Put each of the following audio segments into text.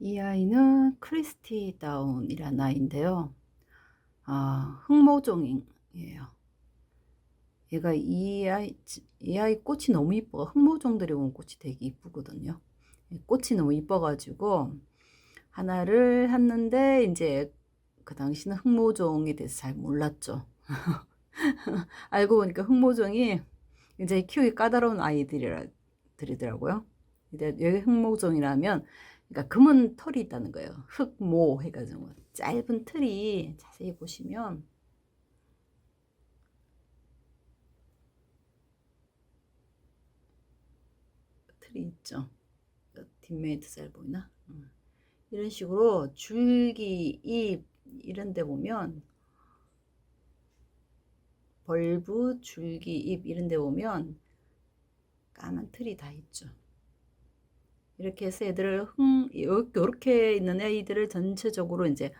이 아이는 크리스티 다운이라는 아이인데요. 아, 흑모종이에요. 얘가 이 아이, 이 아이 꽃이 너무 이뻐. 흑모종들이 온 꽃이 되게 이쁘거든요. 꽃이 너무 이뻐가지고 하나를 했는데 이제 그 당시는 흑모종에 대해서 잘 몰랐죠. 알고 보니까 흑모종이 굉장히 키우기 까다로운 아이들이더라고요. 근데 여기 흑모종이라면 그러니까 금은 털이 있다는 거예요. 흑모 해가지고 짧은 틀이 자세히 보시면 틀이 있죠. 뒷메이트 잘 보이나? 음. 이런 식으로 줄기, 잎 이런 데 보면 벌브, 줄기, 잎 이런 데 보면 까만 틀이 다 있죠. 이렇게 해서 애들을 흑, 이렇게 있는 애들을 전체적으로 이제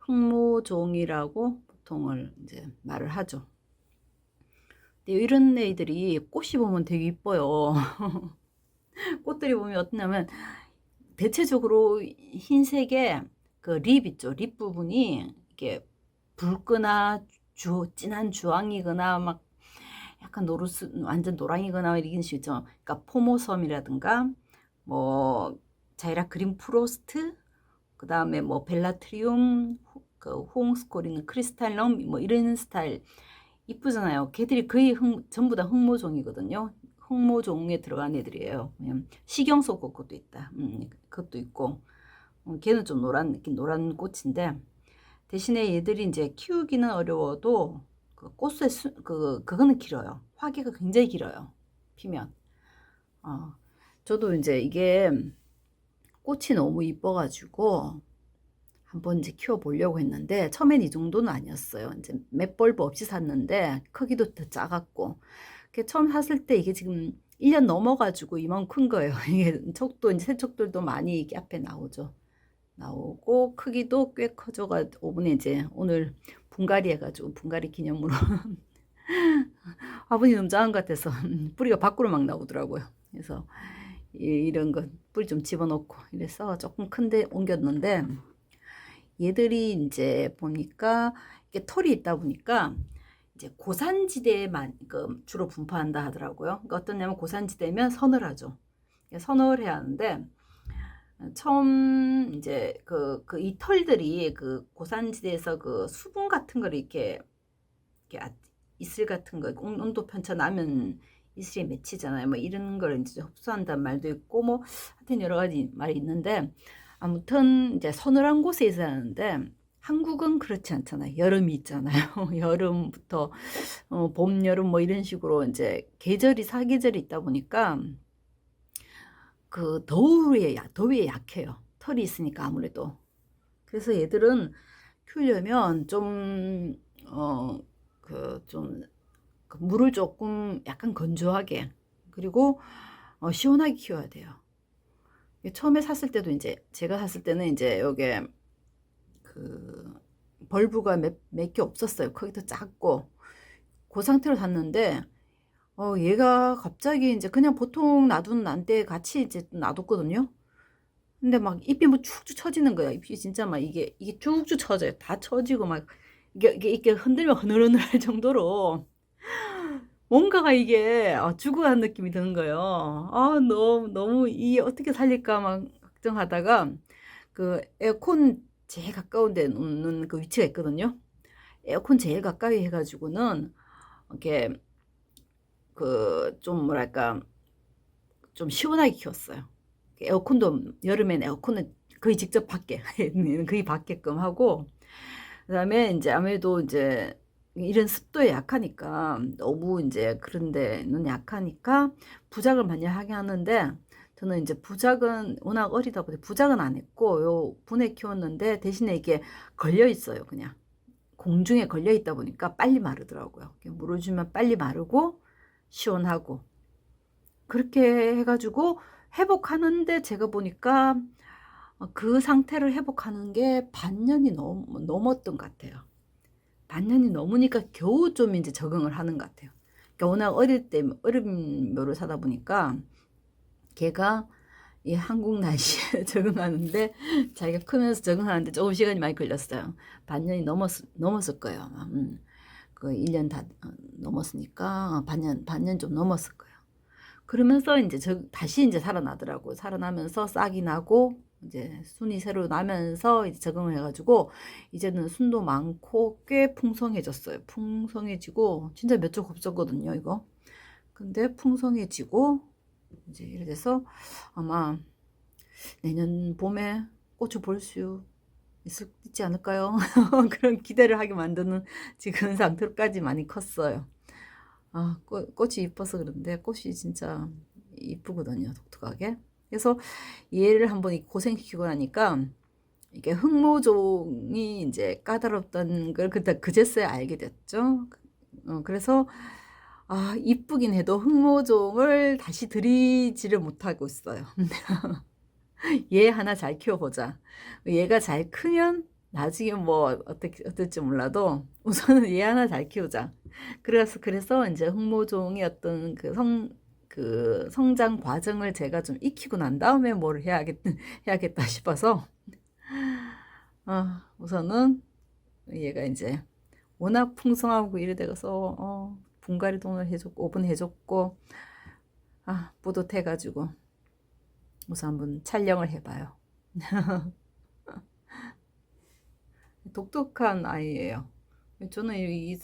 흑모종이라고 보통을 이제 말을 하죠. 근데 이런 애들이 꽃이 보면 되게 이뻐요. 꽃들이 보면 어떠냐면 대체적으로 흰색의 그 립 있죠. 립 부분이 이게 붉거나 주, 진한 주황이거나 막 약간 노르스 완전 노랑이거나 이런 식이죠. 그러니까 포모섬이라든가 뭐 자이라 그린 프로스트 그 다음에 뭐 벨라트리움 그 호응스코리는 크리스탈럼 뭐 이런 스타일 이쁘잖아요. 걔들이 거의 흑, 전부 다 흑모종이거든요. 흑모종에 들어간 애들이에요. 식용소 꽃도 있다. 음, 그것도 있고 음, 걔는 좀 노란 느낌 노란 꽃인데 대신에 얘들이 이제 키우기는 어려워도 그 꽃의 수, 그 그거는 길어요. 화기가 굉장히 길어요. 피면. 어, 저도 이제 이게 꽃이 너무 이뻐가지고 한번 이제 키워보려고 했는데 처음엔 이 정도는 아니었어요. 이제 맷벌브 없이 샀는데 크기도 더 작았고 처음 샀을 때 이게 지금 1년 넘어가지고 이만 큰 거예요. 이게 척도 이제 새척들도 많이 이게 앞에 나오죠. 나오고 크기도 꽤 커져가 오븐에 이제 오늘 분갈이 해가지고 분갈이 기념으로 화분이 너무 작은 것 같아서 뿌리가 밖으로 막 나오더라고요. 그래서 이런 거 뿌리 좀 집어넣고 이래서 조금 큰데 옮겼는데 얘들이 이제 보니까 이게 털이 있다 보니까 이제 고산지대에만 그 주로 분포한다 하더라고요. 그러니까 어떠냐면 고산지대면 서늘하죠. 서늘해야 하는데 처음 이제 그 그 이 털들이 그 고산지대에서 그 수분 같은 걸 이렇게 이렇게 아, 이슬 같은 거 온도 편차 나면 이슬이 맺히잖아요. 뭐 이런 걸 이제 흡수한다는 말도 있고 뭐 하여튼 여러 가지 말이 있는데 아무튼 이제 서늘한 곳에 있어야 하는데 한국은 그렇지 않잖아요. 여름이 있잖아요. 여름부터 어, 봄, 여름 뭐 이런 식으로 이제 계절이 사계절이 있다 보니까 그 더위에 더위에 약해요. 털이 있으니까 아무래도. 그래서 얘들은 키우려면 좀 어 그좀 그 물을 조금 약간 건조하게 그리고 어, 시원하게 키워야 돼요. 처음에 샀을 때도 이제 제가 샀을 때는 이제 여기에 그 벌브가 몇 개 없었어요. 크기도 작고 그 상태로 샀는데 어 얘가 갑자기 이제 그냥 보통 놔둔 난때 같이 이제 놔뒀거든요. 근데 막 잎이 뭐 쭉쭉 처지는 거야. 잎이 진짜 막 이게 이게 쭉쭉 처져요. 다 처지고 막 이게 이게, 흔들면 흐느흐느할 정도로 뭔가가 이게 어, 죽어간 느낌이 드는 거예요. 아 너무 너무 이 어떻게 살릴까 막 걱정하다가 그 에어컨 제일 가까운 데 놓는 그 위치가 있거든요. 에어컨 제일 가까이 해가지고는 이렇게 그 좀 뭐랄까 좀 시원하게 키웠어요. 에어컨도 여름엔 에어컨은 거의 직접 밖에 거의 밖에끔 하고 그다음에 이제 아무래도 이제 이런 습도에 약하니까 너무 이제 그런 데는 약하니까 부작을 많이 하게 하는데 저는 이제 부작은 워낙 어리다 보니 부작은 안 했고 요 분해 키웠는데 대신에 이게 걸려 있어요 그냥. 공중에 걸려 있다 보니까 빨리 마르더라고요. 물을 주면 빨리 마르고 시원하고. 그렇게 해가지고 회복하는데 제가 보니까 그 상태를 회복하는 게 반년이 넘, 넘었던 것 같아요 반년이 넘으니까 겨우 좀 이제 적응을 하는 것 같아요 그러니까 워낙 어릴 때 어린 묘를 사다 보니까 걔가 이 한국 날씨에 적응하는데 자기가 크면서 적응하는데 조금 시간이 많이 걸렸어요. 반년이 넘었 넘었을 거예요. 음. 그 1년 다 어, 넘었으니까 반년 반년 좀 넘었을 거예요. 그러면서 이제 저 다시 이제 살아나더라고. 살아나면서 싹이 나고 이제 순이 새로 나면서 이제 적응을 해가지고 이제는 순도 많고 꽤 풍성해졌어요. 풍성해지고 진짜 몇 쪽 없었거든요, 이거. 근데 풍성해지고 이제 이래 돼서 아마 내년 봄에 꽃을 볼 수 있을 있지 않을까요? 그런 기대를 하게 만드는 지금 상태로까지 많이 컸어요. 아, 꽃, 꽃이 이뻐서 그런데 꽃이 진짜 이쁘거든요, 독특하게. 그래서 얘를 한번 고생시키고 나니까 이게 흑모종이 이제 까다롭다는 걸 그때 그제서야 알게 됐죠. 어, 그래서 아, 이쁘긴 해도 흑모종을 다시 들이지를 못하고 있어요. 얘 하나 잘 키워보자. 얘가 잘 크면 나중에 뭐 어떻게 어떨지 몰라도 우선은 얘 하나 잘 키우자. 그래서 그래서 이제 흑모종의 어떤 그성 그 성장 과정을 제가 좀 익히고 난 다음에 뭘 해야겠 해야겠다 싶어서 아, 우선은 얘가 이제 워낙 풍성하고 이래 돼서 어, 분갈이 돈을 해줬고 오븐 해줬고 아 뿌듯해가지고 우선 한번 촬영을 해봐요. 독특한 아이예요. 저는 이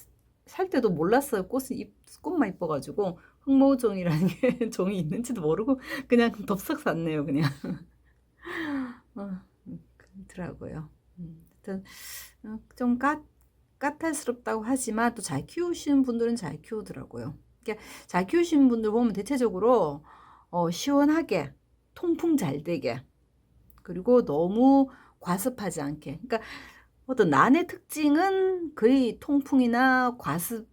살 때도 몰랐어요. 잎, 꽃만 이뻐가지고 흑모종이라는 게 종이 있는지도 모르고 그냥 덥석 샀네요. 그냥 어, 그렇더라고요. 음, 어, 좀 까, 까탈스럽다고 하지만 또 잘 키우시는 분들은 잘 키우더라고요. 그러니까 잘 키우시는 분들 보면 대체적으로 어, 시원하게 통풍 잘 되게 그리고 너무 과습하지 않게 그러니까 어떤 난의 특징은 거의 통풍이나 과습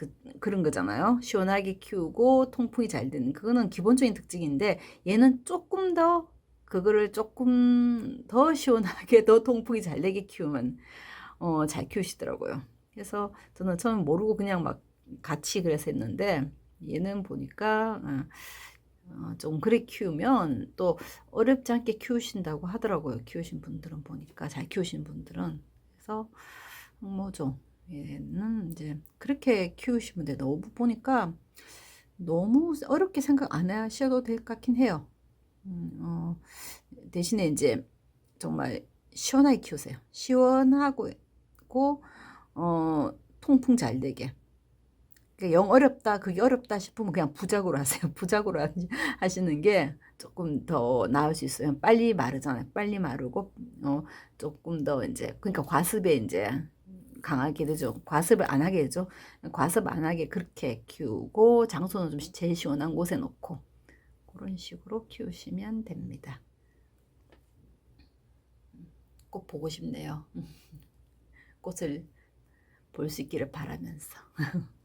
그, 그런 거잖아요. 시원하게 키우고 통풍이 잘 되는 그거는 기본적인 특징인데 얘는 조금 더 그거를 조금 더 시원하게 더 통풍이 잘 되게 키우면 어, 잘 키우시더라고요. 그래서 저는 처음 모르고 그냥 막 같이 그래서 했는데 얘는 보니까 어, 어, 좀 그래 키우면 또 어렵지 않게 키우신다고 하더라고요. 키우신 분들은 보니까 잘 키우신 분들은 그래서 뭐죠 얘는 이제 그렇게 키우시면 돼. 너무 보니까 너무 어렵게 생각 안 하셔도 될 것 같긴 해요. 음, 어, 대신에 이제 정말 시원하게 키우세요. 시원하고 어, 통풍 잘 되게. 그러니까 영 어렵다, 그게 어렵다 싶으면 그냥 부작으로 하세요. 부작으로 하시는 게 조금 더 나을 수 있어요. 빨리 마르잖아요. 빨리 마르고, 어, 조금 더 이제, 그러니까 과습에 이제 강하게 되죠. 과습을 안 하게 되죠. 과습 안 하게 그렇게 키우고, 장소는 좀 제일 시원한 곳에 놓고, 그런 식으로 키우시면 됩니다. 꼭 보고 싶네요. 꽃을 볼 수 있기를 바라면서.